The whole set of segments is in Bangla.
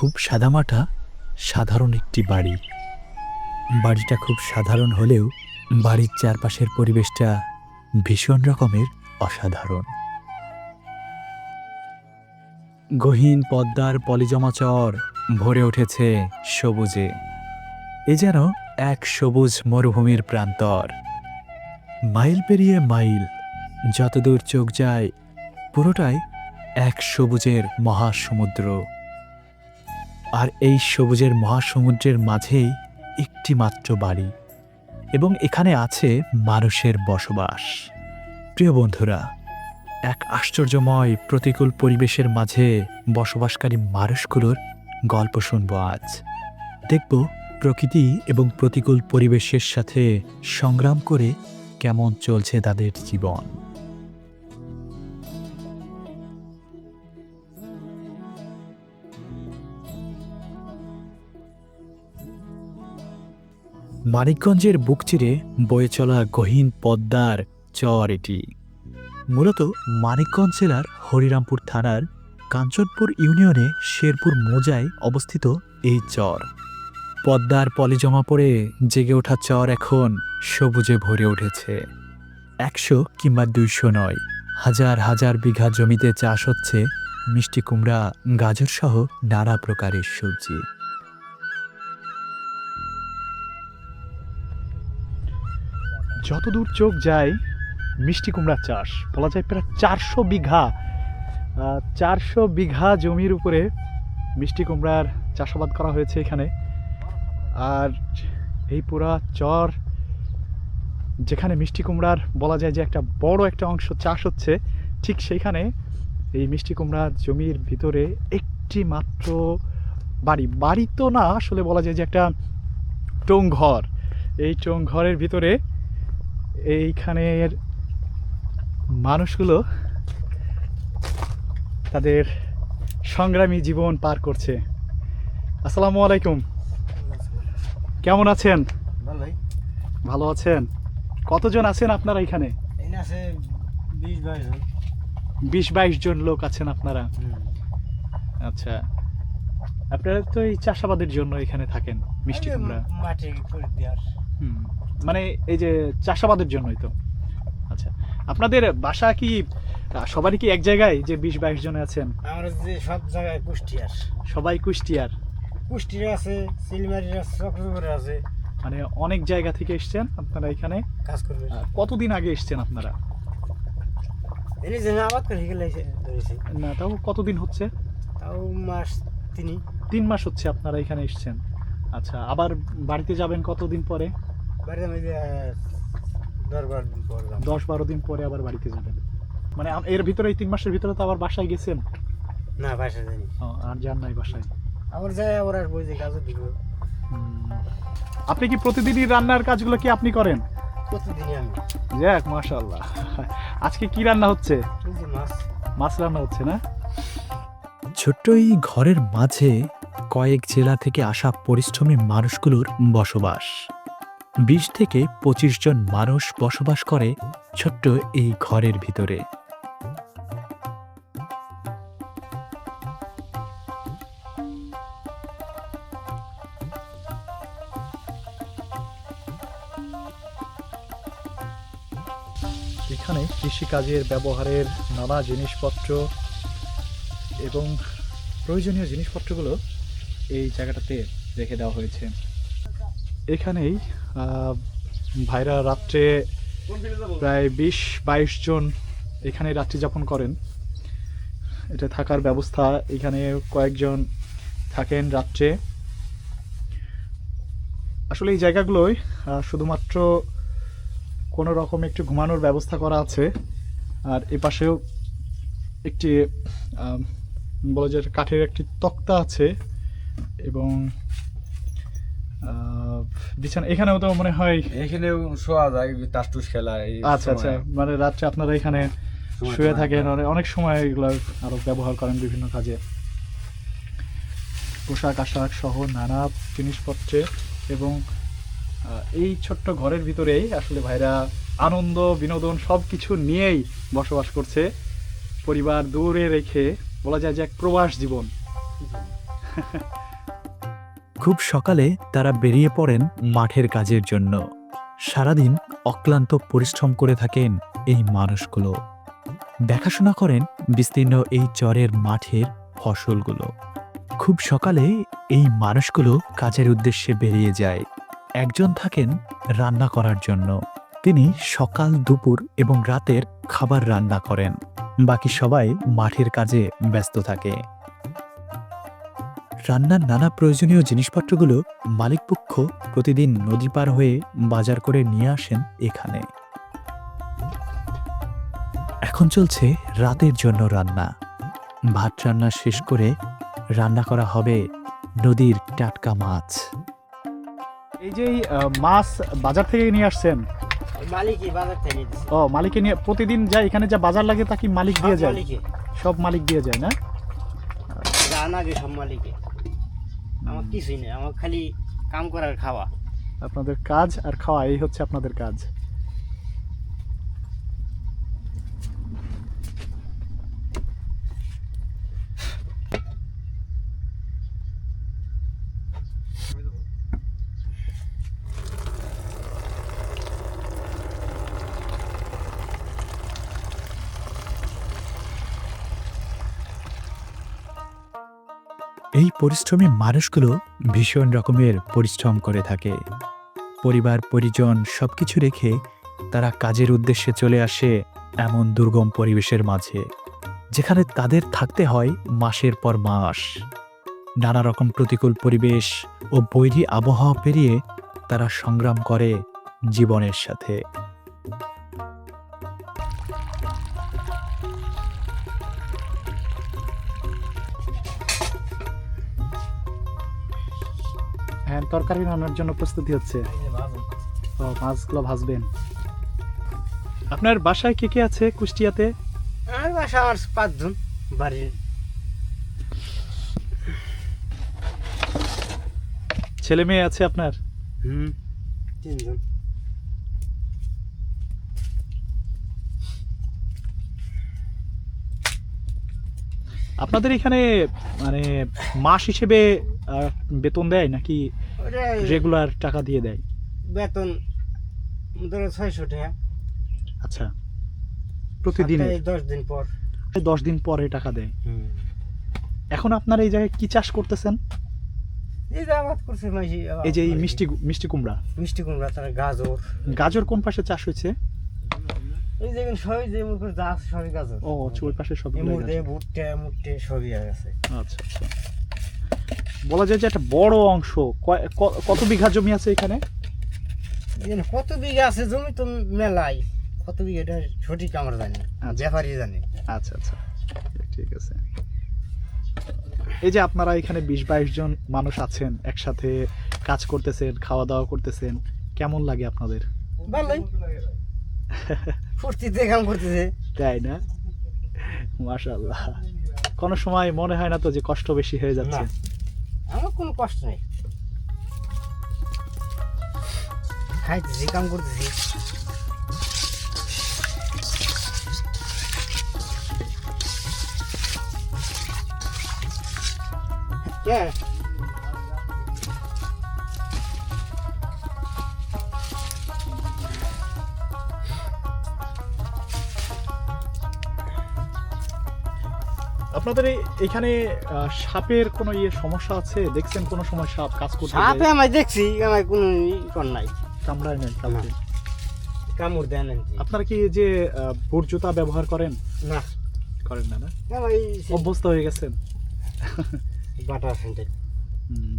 খুব সাদামাটা সাধারণ একটি বাড়ি। বাড়িটা খুব সাধারণ হলেও বাড়ির চারপাশের পরিবেশটা ভীষণ রকমের অসাধারণ। গহীন পদ্মার পলিজমা চর ভরে উঠেছে সবুজে। এ যেন এক সবুজ মরুভূমির প্রান্তর। মাইল পেরিয়ে মাইল, যতদূর চোখ যায়, পুরোটাই এক সবুজের মহাসমুদ্র। আর এই সবুজের মহাসমুদ্রের মাঝেই একটি মাত্র বাড়ি এবং এখানে আছে মানুষের বসবাস। প্রিয় বন্ধুরা, এক আশ্চর্যময় প্রতিকূল পরিবেশের মাঝে বসবাসকারী মানুষগুলোর গল্প শুনব আজ। দেখব প্রকৃতি এবং প্রতিকূল পরিবেশের সাথে সংগ্রাম করে কেমন চলছে তাদের জীবন। মানিকগঞ্জের বুক চিরে বয়ে চলা গহীন পদ্মার চর এটি। মূলত মানিকগঞ্জ জেলার হরিরামপুর থানার কাঞ্চনপুর ইউনিয়নে শেরপুর মোজায় অবস্থিত এই চর। পদ্মার পলি জমা পড়ে জেগে ওঠা চর এখন সবুজে ভরে উঠেছে। একশো কিংবা দুইশো নয়, হাজার হাজার বিঘা জমিতে চাষ হচ্ছে মিষ্টি কুমড়া গাজর সহ নানা প্রকারের সবজি। যতদূর চোখ যায়, মিষ্টি কুমড়ার চাষ। বলা যায় প্রায় চারশো বিঘা চারশো বিঘা জমির উপরে মিষ্টি কুমড়ার চাষাবাদ করা হয়েছে এখানে। আর এই পুরা চর, যেখানে মিষ্টি কুমড়ার বলা যায় যে একটা বড় একটা অংশ চাষ হচ্ছে, ঠিক সেইখানে এই মিষ্টি কুমড়ার জমির ভিতরে একটি মাত্র বাড়ি। বাড়ি তো না, আসলে বলা যায় যে একটা টং ঘর এই টং ঘরের ভিতরে এইখানের মানুষগুলো তাদের সংগ্রামী জীবন পার করছে। আসসালামু আলাইকুম। কেমন আছেন? ভালো আছেন? কতজন আছেন আপনারা এখানে? বিশ বাইশ জন। লোক আছেন আপনারা? আচ্ছা। আপনারা তো এই চাষাবাদের জন্য এখানে থাকেন মিষ্টি কুমড়া। মাটি হুম, মানে এই যে চাষাবাদের জন্যই তো। আচ্ছা আপনাদের বাসা কি সবারই কি এক জায়গায় যে বিশ বাইশ জন আছেন? আমার যে সব জায়গায় কুষ্টিয়ার। সবাই কুষ্টিয়ার? কুষ্টিয়ার আছে সিলমারির আছে চক্রপুরে আছে। মানে অনেক জায়গা থেকে এসছেন আপনারা এখানে? কাজ করবে। কতদিন আগে এসছেন আপনারা? আবাদ করে গেলে না তাও কতদিন হচ্ছে? তাও মাস তিনি তিন মাস হচ্ছে আপনারা এখানে এসছেন। আচ্ছা আবার বাড়িতে যাবেন কতদিন পরে? দশ বারো দিন পর আবার বাড়িতে যাবেন। মানে এর ভিতরে এই তিন মাসের ভিতরে তো আবার বাসায় গেছেন? না বাসা জানি ও, আর যান নাই বাসায়? আবার যাই আবার আসব যে দিব। আপনি কি প্রতিদিনই রান্নার কাজগুলো কি আপনি করেন? প্রতিদিনই আমি। যাক মাশাল্লাহ আজকে কি রান্না হচ্ছে? মাছ। মাছ রান্না হচ্ছে না? ছোট্ট এই ঘরের মাঝে কয়েক জেলা থেকে আসা পরিশ্রমী মানুষগুলোর বসবাস। বিশ থেকে পঁচিশ জন মানুষ বসবাস করে ছোট্ট এই ঘরের ভিতরে। এখানে কৃষিকাজের ব্যবহারের নানা জিনিসপত্র এবং প্রয়োজনীয় জিনিসপত্রগুলো এই জায়গাটাতে রেখে দেওয়া হয়েছে। এখানেই ভাইরা রাত্রে প্রায় বিশ, বাইশ জন এখানে রাত্রি যাপন করেন। এটা থাকার ব্যবস্থা। এখানে কয়েকজন থাকেন রাত্রে। আসলে এই জায়গাগুলোয় শুধুমাত্র কোনো রকম একটু ঘুমানোর ব্যবস্থা করা আছে। আর এ পাশেও একটি বলা যায় কাঠের একটি তক্তা আছে এবং বিছানা এখানেও তো মনে হয় এখানেও শোয়া যায় তাস টুস খেলা আচ্ছা আচ্ছা। মানে রাত্রে আপনারা এখানে শুয়ে থাকেন অনেক- অনেক সময় এগুলো আরও ব্যবহার করেন বিভিন্ন কাজে। পোশাক আশাক সহ নানা জিনিসপত্রে এবং এই ছোট্ট ঘরের ভিতরেই আসলে ভাইরা আনন্দ বিনোদন সব কিছু নিয়েই বসবাস করছে। পরিবার দূরে রেখে বলা যায় যে এক প্রবাস জীবন। খুব সকালে তারা বেরিয়ে পড়েন মাঠের কাজের জন্য। সারাদিন অক্লান্ত পরিশ্রম করে থাকেন এই মানুষগুলো। দেখাশোনা করেন বিস্তীর্ণ এই চরের মাঠের ফসলগুলো। খুব সকালে এই মানুষগুলো কাজের উদ্দেশ্যে বেরিয়ে যায়। একজন থাকেন রান্না করার জন্য। তিনি সকাল, দুপুর এবং রাতের খাবার রান্না করেন। বাকি সবাই মাঠের কাজে ব্যস্ত থাকে। রান্নার নানা প্রয়োজনীয় জিনিসপত্রগুলো মালিকপক্ষ প্রতিদিন নদী পার হয়ে বাজার করে নিয়ে আসেন এখানে। এখন চলছে রাতের জন্য রান্না। ভাত রান্না শেষ করে রান্না করা হবে নদীর টাটকা মাছ। এই যে আহ, মাছ বাজার থেকে নিয়ে আসছেন? মালিকই বাজার থেকে ও মালিকে নিয়ে প্রতিদিন যা এখানে যা বাজার লাগে তা কি মালিক দিয়ে যায়? সব মালিক দিয়ে যায় না? জানা আগে সব মালিকে আমার কিছুই নেই, আমার খালি কাম করার খাওয়া। আপনাদের কাজ আর খাওয়া, এই হচ্ছে আপনাদের কাজ। এই পরিশ্রমী মানুষগুলো ভীষণ রকমের পরিশ্রম করে থাকে। পরিবার, পরিজন সবকিছু রেখে তারা কাজের উদ্দেশ্যে চলে আসে এমন দুর্গম পরিবেশের মাঝে, যেখানে তাদের থাকতে হয় মাসের পর মাস। নানা রকম প্রতিকূল পরিবেশ ও বৈরী আবহাওয়া পেরিয়ে তারা সংগ্রাম করে জীবনের সাথে। তরকারি রান্নার জন্য প্রস্তুতি হচ্ছে। মাছগুলো ভাজবেন। আপনার বাসায় কে কে আছে কুষ্টিয়াতে? আমার বাসা আমার পাঁচজন বাড়ির। ছেলে মেয়ে আছে আপনার? হুম তিনজন। আপনাদের এখানে মানে মাস হিসেবে বেতন দেয় নাকি রেগুলার টাকা দিয়ে দেয়। বেতন ধরো ছয়শো টাকা। আচ্ছা। প্রতিদিনে দশ দিন পর। দশ দিন পরে টাকা দেয়। হুম। এখন আপনার এই জায়গায় কি চাষ করতেছেন? এই যে আবাদ করছে মাঝি এই যে এই মিষ্টি মিষ্টি কুমড়া? মিষ্টি কুমড়া তার গাজর। গাজর কোন পাশে চাষ হয়েছে? এই যে সবই যে মুখে যা সবই গাজর। ও আচ্ছা ওই পাশে সব এই মুহূর্তে ভুট্টে মুট্টে সবই আছে। আচ্ছা আচ্ছা। বলা যায় যে একটা বড় অংশ। কত বিঘা জমি আছে এখানে? কত বিঘা আছে জমি তো মেলাই। কত বিঘা? এটা সঠিক আমরা জানি আচ্ছা। ব্যাপারই জানি আচ্ছা আচ্ছা। ঠিক আছে। এই যে আপনারা এখানে বিশ বাইশ জন মানুষ আছেন একসাথে কাজ করতেছেন খাওয়া দাওয়া করতেছেন কেমন লাগে আপনাদের? ভালোই। ফুর্তিতে কাম করতেছে। তাই না? মাশাল্লাহ কোনো সময় মনে হয় না তো যে কষ্ট বেশি হয়ে যাচ্ছে। আমার কোনো কষ্ট নেই। খাইতেছি কাম করতেছি। হ্যাঁ আপনাদের এখানে সাপের কোনো ইয়ে সমস্যা আছে? দেখছেন কোনো সময় সাপ কাজ করছে সাপে আমি দেখছি আমার কোনো ই কর নাই। কামড়ায় নেন কামড়ে কামড় দেন আপনারা কি যে বর্জ্যতা বুট জুতা ব্যবহার করেন? না। করেন না না? অভ্যস্ত হয়ে গেছেন? বাটার সেন্টার হুম।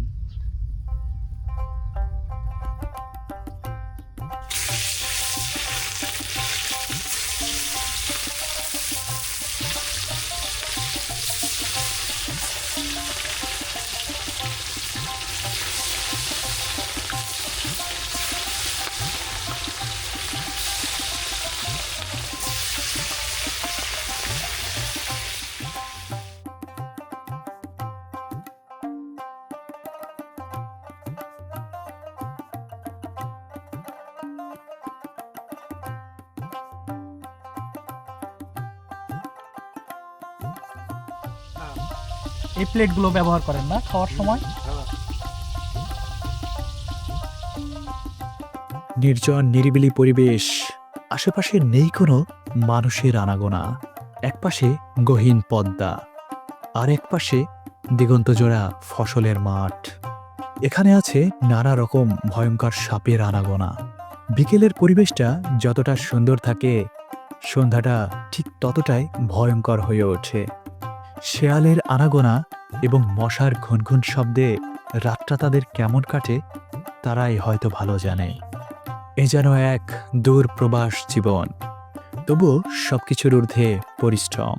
এই প্লেটগুলো ব্যবহার করেন না, খাওয়ার সময়। নির্জন, নিরিবিলি পরিবেশ, আশেপাশে নেই কোনো মানুষের আনাগোনা, একপাশে গহীন পদ্মা, আর একপাশে দিগন্তজোড়া ফসলের মাঠ। এখানে আছে নানা রকম ভয়ঙ্কর সাপের আনাগোনা। বিকেলের পরিবেশটা যতটা সুন্দর থাকে, সন্ধ্যাটা ঠিক ততটাই ভয়ঙ্কর হয়ে ওঠে। শেয়ালের আনাগোনা এবং মশার ঘুনঘুন শব্দে রাতটা তাদের কেমন কাটে তারাই হয়তো ভালো জানে। এ যেন এক দূর প্রবাস জীবন। তবুও সবকিছুর ঊর্ধ্বে পরিশ্রম।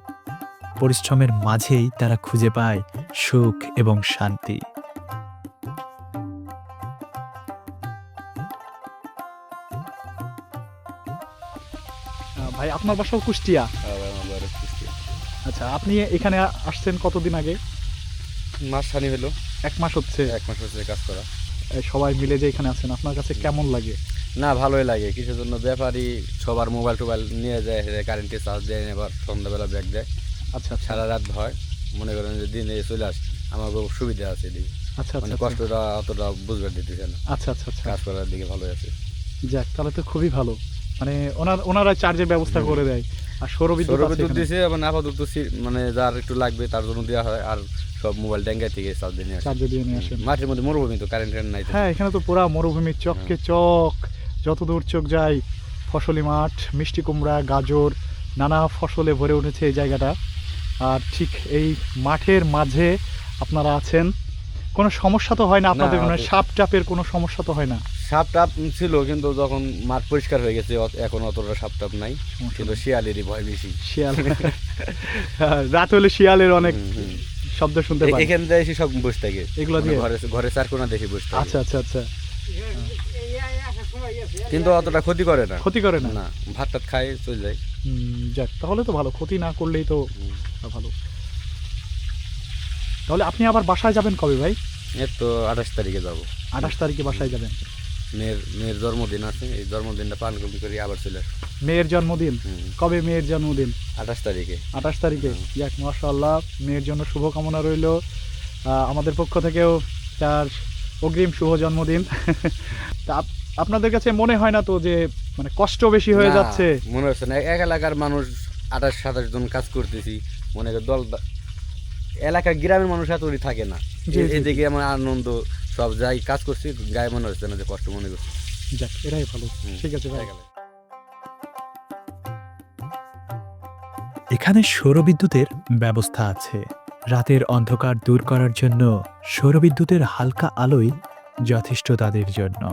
পরিশ্রমের মাঝেই তারা খুঁজে পায় সুখ এবং শান্তি। ভাই আপনার বাসাও কুষ্টিয়া? আচ্ছা আপনি এখানে আসছেন কতদিন আগে? মাস খানি হলো। এক মাস হচ্ছে? এক মাস হচ্ছে কাজ করা। সবাই মিলে যে এখানে আছেন আপনার কাছে কেমন লাগে? না ভালোই লাগে। কিসের জন্য ব্যাপারী সবার মোবাইল টোবাইল নিয়ে যায় কারেন্টে চার্জ দেয় এবার সন্ধ্যাবেলা ব্যাগ দেয়। আচ্ছা আচ্ছা। সারা রাত হয় মনে করেন যে দিনে চলে আস আমার খুব সুবিধা আছে এদিকে। আচ্ছা মানে আচ্ছা। কষ্টটা অতটা বুঝবার দিতেছে না। আচ্ছা আচ্ছা আচ্ছা। কাজ করার দিকে ভালোই আছে। যাক তাহলে তো খুবই ভালো। মানে ওনার ওনারা চার্জের ব্যবস্থা করে দেয়। আর সৌরবিদ্যুৎ সৌরবিদ্যুৎ। দিছে আবার আপাতত মানে যার একটু লাগবে তার জন্য দেওয়া হয় আর সব মোবাইল ট্যাঙ্গার থেকে চার্জ দিয়ে আসে। চার্জে দিয়ে নিয়ে আসেন মাঠের মধ্যে মরুভূমি তো কারেন্ট নাই হ্যাঁ এখানে তো পুরা মরুভূমি চককে চক। যত দূর চোখ যায় ফসলি মাঠ মিষ্টি কুমড়া গাজর নানা ফসলে ভরে উঠেছে এই জায়গাটা। আর ঠিক এই মাঠের মাঝে আপনারা আছেন। কোনো সমস্যা তো হয় না আপনাদের না, মানে সাপ টাপের কোনো সমস্যা তো হয় না। সাপ টাপ ছিল কিন্তু যখন মাঠ পরিষ্কার হয়ে গেছে এখন অতটা সাপ টাপ নাই কিন্তু শিয়ালেরই ভয় বেশি। শিয়াল। হ্যাঁ, রাত হলে শিয়ালের অনেক। শব্দ শুনতে পাই এখান থেকে এসে সব বসে থাকে। এগুলো মানে দিয়ে? ঘরে ঘরে চার কোনা দেখে বসে থাকে। আচ্ছা আচ্ছা আচ্ছা। কিন্তু অতটা ক্ষতি করে না। ক্ষতি করে না? না ভাত টাত খায় চলে যায়। হুম, যাক তাহলে তো ভালো ক্ষতি না করলেই তো ভালো। তাহলে আপনি আবার বাসায় যাবেন কবে ভাই? এর তো আঠাশ তারিখে যাব। আঠাশ তারিখে বাসায় যাবেন। মেয়ের মেয়ের জন্মদিন আছে এই জন্মদিনটা পালন করি আবার চলে মেয়ের জন্মদিন? কবে মেয়ের জন্মদিন? আঠাশ তারিখে। আঠাশ তারিখে? হুম। যাক মাশাআল্লাহ মেয়ের জন্য শুভকামনা রইল। আমাদের পক্ষ থেকেও তার অগ্রিম শুভ জন্মদিন। তা আপ- আপনাদের কাছে মনে হয় না তো যে মানে কষ্ট বেশি হয়ে যাচ্ছে? মনে হচ্ছে না। এক এলাকার মানুষ আঠাশ সাতাশ জন কাজ করতেছি মনে কর দল এলাকার গ্রামের মানুষ এতই থাকে না। এদিকে আমার আনন্দ সব যাই কাজ করছি গায়ে মনে হচ্ছে না যে কষ্ট মনে করছি। যাক এটাই ভালো। ঠিক আছে ভাই। এখানে সৌরবিদ্যুতের ব্যবস্থা আছে। রাতের অন্ধকার দূর করার জন্য সৌরবিদ্যুতের হালকা আলোই যথেষ্ট তাদের জন্য।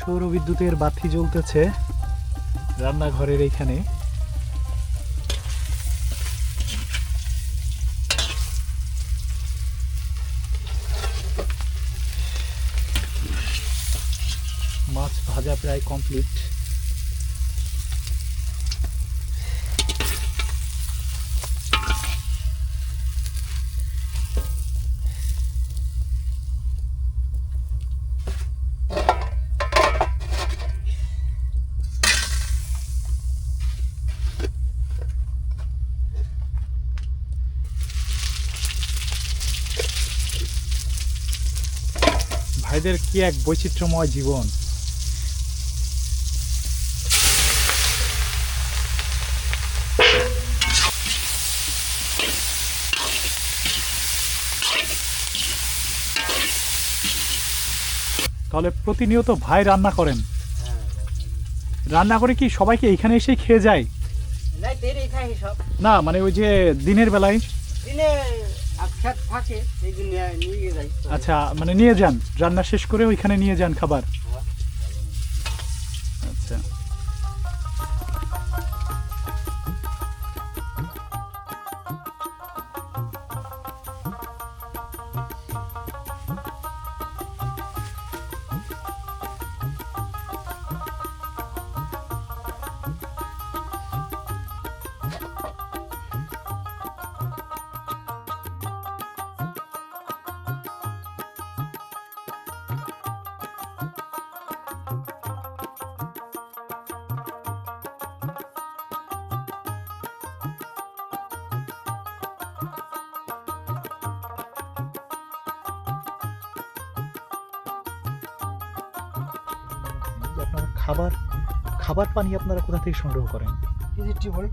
সৌরবিদ্যুতের বাতি জ্বলতেছে। রান্নাঘরের এইখানে মাছ ভাজা প্রায় কমপ্লিট ভাইদের কি এক বৈচিত্র্যময় জীবন? তাহলে প্রতিনিয়ত ভাই রান্না করেন। রান্না করে কি সবাইকে এখানে এসে খেয়ে যায়? না মানে ওই যে দিনের বেলায়? আচ্ছা মানে নিয়ে যান রান্না শেষ করে ওইখানে নিয়ে যান খাবার। খাবার খাবার পানি আপনারা কোথা থেকে সংগ্রহ করেন? এই যে টিউবওয়েল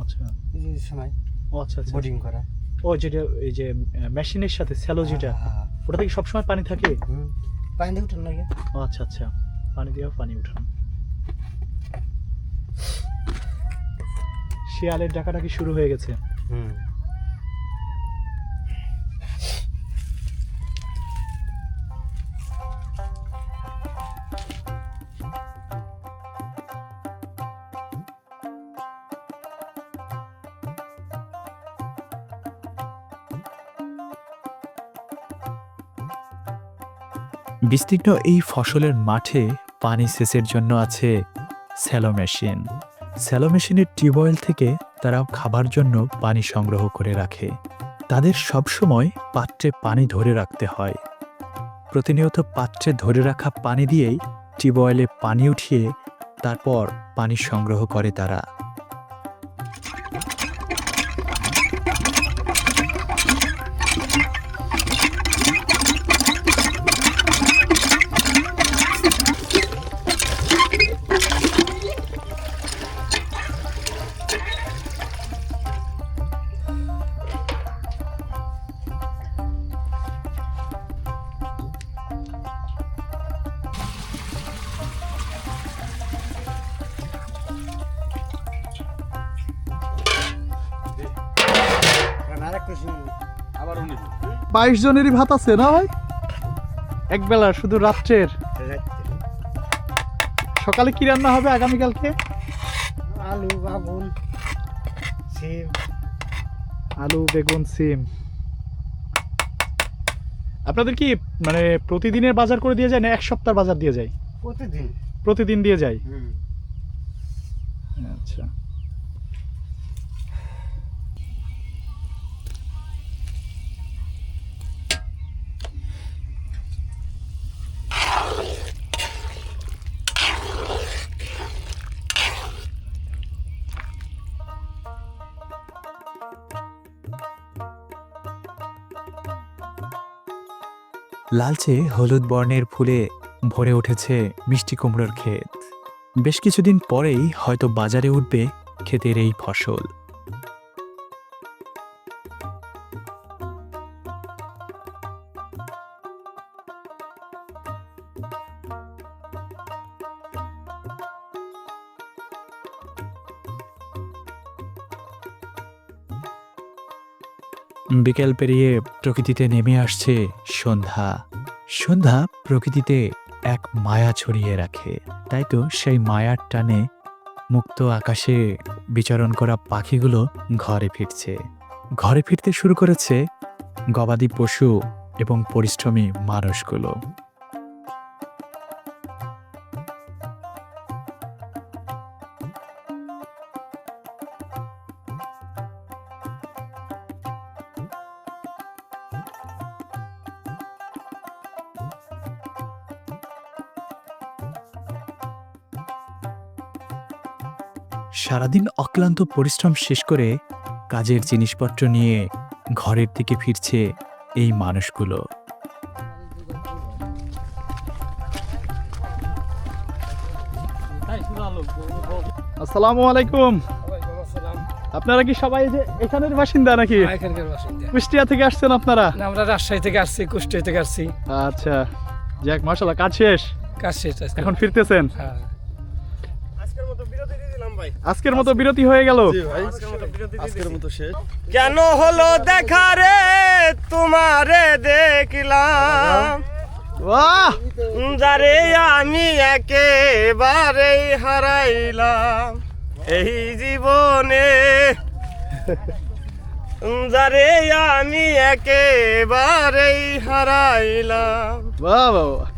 আচ্ছা। এই যে সময় ও আচ্ছা আচ্ছা। বোর্ডিং করা। ও যেটা এই যে মেশিনের সাথে স্যালো যেটা হ্যাঁ, হ্যাঁ, ওটা থেকে সবসময় পানি থাকে? পানি দিয়ে উঠেন লাগে ও আচ্ছা আচ্ছা। পানি দেওয়া পানি উঠান। শিয়ালের ডাকাডাকি শুরু হয়ে গেছে। হুম। বিস্তীর্ণ এই ফসলের মাঠে পানি সেচের জন্য আছে স্যালো মেশিন। স্যালো মেশিনের টিউবওয়েল থেকে তারা খাবার জন্য পানি সংগ্রহ করে রাখে। তাদের সবসময় পাত্রে পানি ধরে রাখতে হয়। প্রতিনিয়ত পাত্রে ধরে রাখা পানি দিয়েই টিউবওয়েলে পানি উঠিয়ে তারপর পানি সংগ্রহ করে তারা। বাইশ জনেরই ভাত আছে না ভাই? এক বেলা শুধু রাত্রের। সকালে কি রান্না হবে আগামীকালকে? আলু বাবুল সিম। আলু বেগুন সিম। আপনাদের কি মানে প্রতিদিনের বাজার করে দিয়ে যায় না এক সপ্তাহ বাজার দিয়ে যায়? প্রতিদিন। প্রতিদিন দিয়ে যায়? আচ্ছা। লালচে হলুদ বর্ণের ফুলে ভরে উঠেছে মিষ্টি কুমড়োর ক্ষেত। বেশ কিছুদিন পরেই হয়তো বাজারে উঠবে ক্ষেতের এই ফসল। বিকেল পেরিয়ে প্রকৃতিতে নেমে আসছে সন্ধ্যা। সন্ধ্যা প্রকৃতিতে এক মায়া ছড়িয়ে রাখে। তাই তো সেই মায়ার টানে মুক্ত আকাশে বিচরণ করা পাখিগুলো ঘরে ফিরছে। ঘরে ফিরতে শুরু করেছে গবাদি পশু এবং পরিশ্রমী মানুষগুলো। সারাদিন অক্লান্ত পরিশ্রম শেষ করে কাজের জিনিসপত্র নিয়ে ঘরের দিকে ফিরছে এই মানুষগুলো। আসসালামু আলাইকুম। আপনারা কি সবাই যে এখানের বাসিন্দা নাকি? বাসিন্দা। কুষ্টিয়া থেকে আসছেন আপনারা? আমরা রাজশাহী থেকে আসছি কুষ্টিয়া থেকে আসছি। আচ্ছা। যাক মাশাল্লাহ কাজ শেষ? কাজ শেষ এখন ফিরতেছেন? হ্যাঁ। আজকের মতো বিরতি হয়ে গেল। আজকের মতো শেষ। কেন হলো দেখা রে? তোমারে দেখলাম। বাহ! যারে আমি একেবারেই হারাইলাম। এই জীবনে যারে আমি একেবারেই হারাইলাম। বাহ বাহ।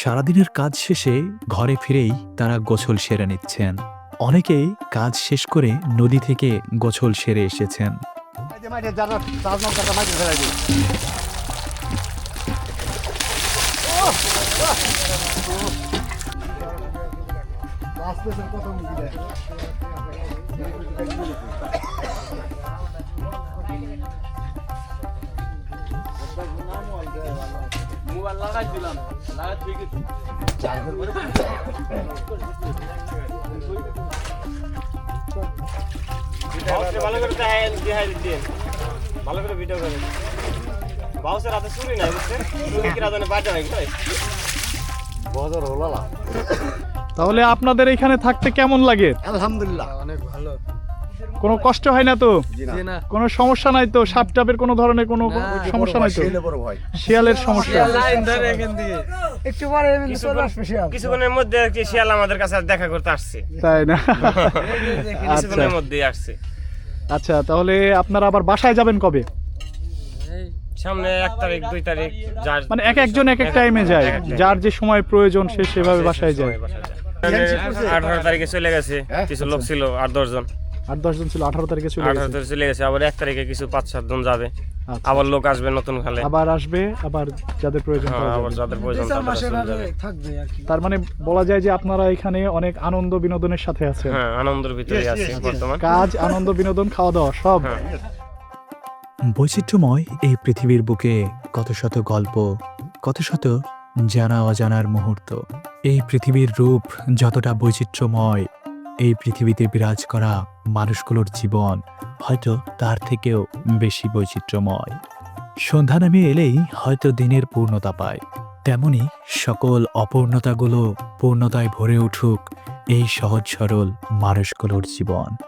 সারাদিনের কাজ শেষে ঘরে ফিরেই তারা গোছল সেরে নিচ্ছেন। অনেকেই কাজ শেষ করে নদী থেকে গোছল সেরে এসেছেন। ভালো করে দেখাই দেখাই দিন ভালো করে ভিডিও করে। বাউসের হাতে চুরি নাই বুঝছেন? চুরি কিনা জানে বাজে হয় ভাই? তাহলে আপনাদের এখানে থাকতে কেমন লাগে? আলহামদুলিল্লাহ। অনেক ভালো। কোনো কষ্ট হয় না তো? কোনো সমস্যা নাই তো? সাপ টাপের কোনো ধরনের কোনো সমস্যা নাই তো? শিয়ালের সমস্যা। কিছুক্ষণ- কিছুক্ষণের মধ্যে আর কি শিয়াল আমাদের কাছে দেখা করতে আসছে। তাই না? আচ্ছা। কিছুক্ষণের মধ্যেই আসছে। আচ্ছা তাহলে আপনারা আবার বাসায় যাবেন কবে? সামনে এক তারিখ দুই তারিখ যার মানে এক একজন এক এক টাইমে যায়। যার যে সময় প্রয়োজন সে সেভাবে বাসায় বাসায় যায়। আঠারো তারিখে চলে গেছে। কিছু লোক ছিল আট দশ জন। আট দশ জন ছিল আঠারো তারিখে চলে আঠারো তারিখে চলে গেছে আবার এক তারিখে কিছু পাঁচ সাত জন যাবে। আচ্ছা। আবার লোক আসবে নতুন খালে। আবার আসবে আবার যাদের প্রয়োজন হ্যাঁ, আবার যাদের প্রয়োজন তারা তার মানে বলা যায় যে আপনারা এখানে অনেক আনন্দ বিনোদনের সাথে আছেন। হ্যাঁ আনন্দের ভিতরে আছে বর্তমান। কাজ আনন্দ বিনোদন খাওয়া দাওয়া সব। হ্যাঁ। বৈচিত্র্যময় এই পৃথিবীর বুকে কত শত গল্প কত শত জানা অজানার মুহূর্ত। এই পৃথিবীর রূপ যতটা বৈচিত্র্যময় এই পৃথিবীতে বিরাজ করা মানুষগুলোর জীবন হয়তো তার থেকেও বেশি বৈচিত্র্যময়। সন্ধ্যা নামে এলেই হয়তো দিনের পূর্ণতা পায়। তেমনি সকল অপূর্ণতাগুলো পূর্ণতায় ভরে উঠুক এই সহজ সরল মানুষগুলোর জীবন।